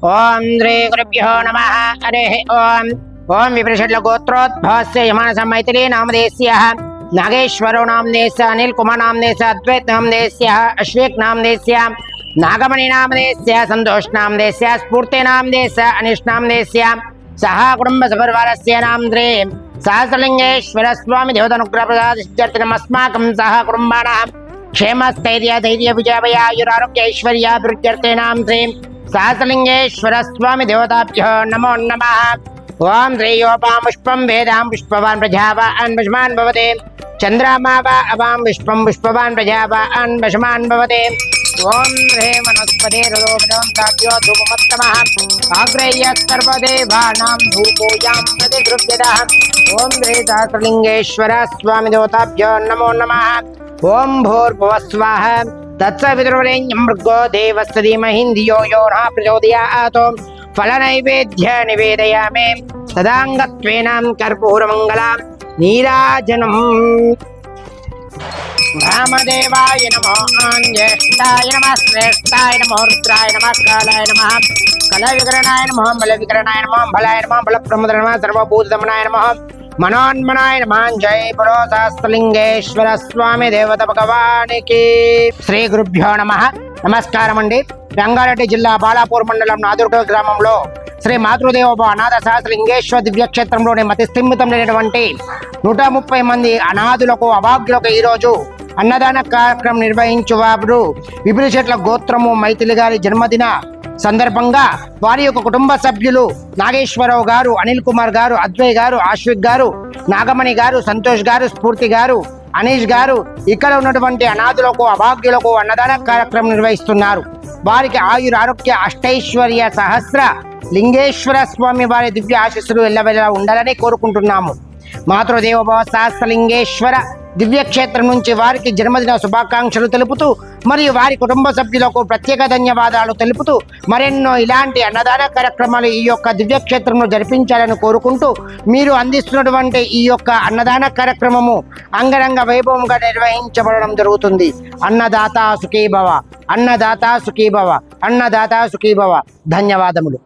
ओम श्री गुरुभ्यो नमः। हरे ओम। ओम विपृषड्लगोत्रोद्भवस्य यमानसं नाम नामदेस्यः नागेश्वरो नाम देश अनिल कुमार नाम नामदेस्य अद्वैत नाम नामदेस्यः अश्वेक नाम नामदेस्य नागमणि नाम देश संतोष नाम नामदेस्य स्फूर्ति नामदेस्य नाम नामदेस्य सह कुटुंब सपरिवार से नाम श्री सहस्रलिंगेश्वर स्वामी कुटुम्बसपरिवारस्य नाम्रे सहस्रलिङ्गेश्वरस्वामि देवतनुग्रहप्रसादस्माकं सह कुटुंबाणां क्षेमस्थैर्य, धैर्य विजयवयायुरारोग्य ऐश्वर्या प्रत्यर्थे नाम नाम्रे सहस्रलिंगेश्वर स्वामी देवताभ्यो नमो नम। ओम श्रेयोपां वेदा पुष्पवान् प्रजा वा अन्वशमान् भवते। चन्द्रामा वा अवां पुष्पवान् प्रजा वा अन्वशमान् भवते। ॐ ह्रे वनस्पते नमो नम। ओं भूर्भुवः స్వామి దేవతాభ్యో నమో నమః ఓం భూర్భువస్వాహ తత్సవితుర్వరేణ్యం మృగో దేవస్య ధీమహి ధియో యో నః ప్రచోదయాత్ ఫలనైవేద్య నివేదయామి తదాంగత్వేనాం కర్పూరమంగళం నీరాజనం రామదేవాయ నమో జ్యేష్ఠాయ నమ శ్రేష్ఠాయ నమో రుద్రాయ నమ కాలాయ నమ కల వికరణాయ నమ బల మనోన్మనాయ నమ జై స్వామి దేవత భగవానికి శ్రీ గురుభ్యో నమ నమస్కారం అండి రంగారెడ్డి జిల్లా బాలాపూర్ మండలం నాదుర్గో గ్రామంలో శ్రీ మాతృదేవోభ అనాథ లింగేశ్వర దివ్యక్షేత్రంలోని మతిస్థిమితం లేనటువంటి నూట ముప్పై మంది అనాథులకు అభాగ్యులకు ఈరోజు అన్నదాన కార్యక్రమం నిర్వహించువారు విపుల చెట్ల గోత్రము మైథిలి గారి జన్మదిన సందర్భంగా వారి యొక్క కుటుంబ సభ్యులు నాగేశ్వరరావు గారు అనిల్ కుమార్ గారు అద్వయ్ గారు ఆశ్విక్ గారు నాగమణి గారు సంతోష్ గారు స్ఫూర్తి గారు అనీష్ గారు ఇక్కడ ఉన్నటువంటి అనాథులకు అభాగ్యులకు అన్నదాన కార్యక్రమం నిర్వహిస్తున్నారు. వారికి ఆయుర ఆరోగ్య అష్టైశ్వర్య సహస్ర లింగేశ్వర స్వామి వారి దివ్య ఆశీస్సులు ఎల్లవెల్లా ఉండాలని కోరుకుంటున్నాము. మాతృదేవోభవ సహస్రలింగేశ్వర దివ్యక్షేత్రం నుంచి వారికి జన్మదిన శుభాకాంక్షలు తెలుపుతూ మరియు వారి కుటుంబ సభ్యులకు ప్రత్యేక ధన్యవాదాలు తెలుపుతూ మరెన్నో ఇలాంటి అన్నదాన కార్యక్రమాలు ఈ యొక్క దివ్యక్షేత్రంలో జరిపించాలని కోరుకుంటూ మీరు అందిస్తున్నటువంటి ఈ యొక్క అన్నదాన కార్యక్రమము అంగరంగ వైభవంగా నిర్వహించబడడం జరుగుతుంది. అన్నదాత సుఖీభవ అన్నదాత సుఖీభవ అన్నదాత సుఖీభవ. ధన్యవాదములు.